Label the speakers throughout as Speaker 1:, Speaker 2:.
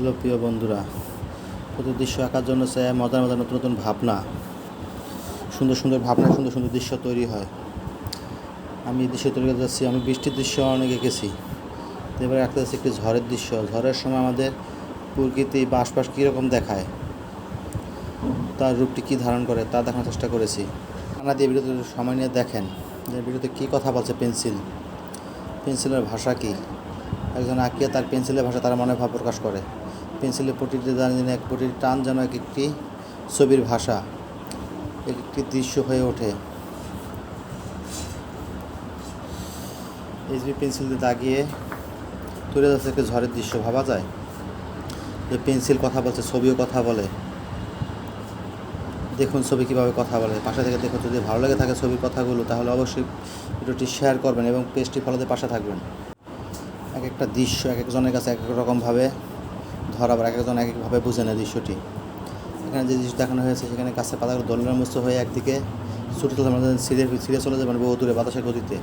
Speaker 1: Hello প্রিয় বন্ধুরা প্রতি দৃশ্য আঁকার জন্য চাই মজার মজার নতুন নতুন ভাবনা। সুন্দর সুন্দর ভাবনা, সুন্দর সুন্দর দৃশ্য তৈরি হয়। আমি দৃশ্য তৈরি করতে যাচ্ছি, আমি বৃষ্টির দৃশ্য অনেক এঁকেছি। এবারে আঁকতে যাচ্ছি একটি ঝড়ের দৃশ্য। ঝড়ের সময় আমাদের প্রকৃতি বা আশপাশ কীরকম দেখায়? তার রূপটি কী ধারণ করে, তা দেখানোর চেষ্টা করেছি। আপনারা দিয়ে ভিডিওতে সময় নিয়ে দেখেন যে ভিডিওতে কী কথা বলছে পেন্সিল? পেন্সিলের ভাষা কী? একজন আঁকিয়ে তার পেন্সিলের ভাষা তার মনে ভাব প্রকাশ করে। পেন্সিলের প্রতিটি দাঁড়িয়ে এক প্রতিটি টান যেন এক একটি ছবির ভাষা, এক একটি দৃশ্য হয়ে ওঠে। এইচবি পেন্সিল দিয়ে দাগিয়ে তুলে যাচ্ছে একটি ঝড়ের দৃশ্য ভাবা যায়। যে পেন্সিল কথা বলছে, ছবিও কথা বলে। দেখুন ছবি কীভাবে কথা বলে। পাশে থেকে দেখুন, যদি ভালো লেগে থাকে ছবির কথাগুলো, তাহলে অবশ্যই ভিডিওটি শেয়ার করবেন এবং পেজটি ফলোতে পাশে থাকবেন। এক একটা দৃশ্য এক একজনের কাছে এক এক রকমভাবে ধরা আবার এক একজন এক একভাবে বুঝে নেয় দৃশ্যটি। এখানে যে দৃশ্য দেখানো হয়েছে, সেখানে গাছের পাতাগুলো দোলনের মস্ত হয়ে একদিকে ছুটে চলে আমাদের ছিঁড়ে ছিঁড়ে চলে যাবেন বহু দূরে বাতাসের গতিতে।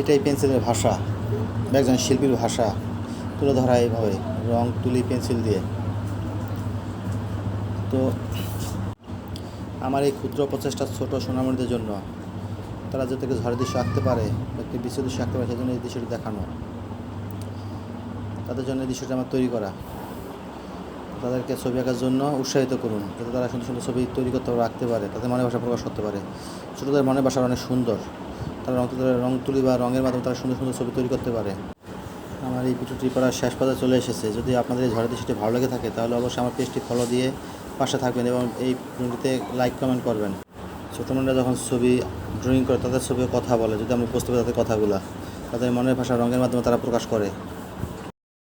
Speaker 1: এটাই পেন্সিলের ভাষা একজন শিল্পীর ভাষা। তুলে ধরা এইভাবে, রং, তুলি, পেন্সিল দিয়ে। তো, আমার এই ক্ষুদ্র প্রচেষ্টা ছোট সোনামণিদের জন্য। তারা যাতে ঝড়ের দৃশ্য আঁকতে পারে একটি বিশ্ব দৃশ্য আঁকতে পারে, সেজন্য এই দৃশ্যটি দেখানো। তাদের জন্য এই দৃশ্যটি আমার তৈরি করা। তাদেরকে ছবি আঁকার জন্য উৎসাহিত করুন, যাতে তারা সুন্দর সুন্দর ছবি তৈরি করতে আঁকতে পারে, তাদের মনে ভাষা প্রকাশ করতে পারে। ছোটোদের মনের ভাষা অনেক সুন্দর। তারা রং তুলে, রং তুলি বা রঙের মাধ্যমে তারা সুন্দর সুন্দর ছবি তৈরি করতে পারে। আমার এই ভিডিওটি পড়ার শেষ পর্যায়ে চলে এসেছে। যদি আপনাদের এই ঝড়ের দৃশ্যটি ভালো লেগে থাকে, তাহলে অবশ্যই আমার পেজটি ফলো দিয়ে পাশে থাকবেন এবং এই ভিডিওতে লাইক, কমেন্ট করবেন। ছোটো মনরা যখন ছবি ড্রয়িং করে, তাদের ছবি কথা বলে, যদি আমরা পারি তাদের কথাগুলো। তাদের মনের ভাষা রঙের মাধ্যমে তারা প্রকাশ করে।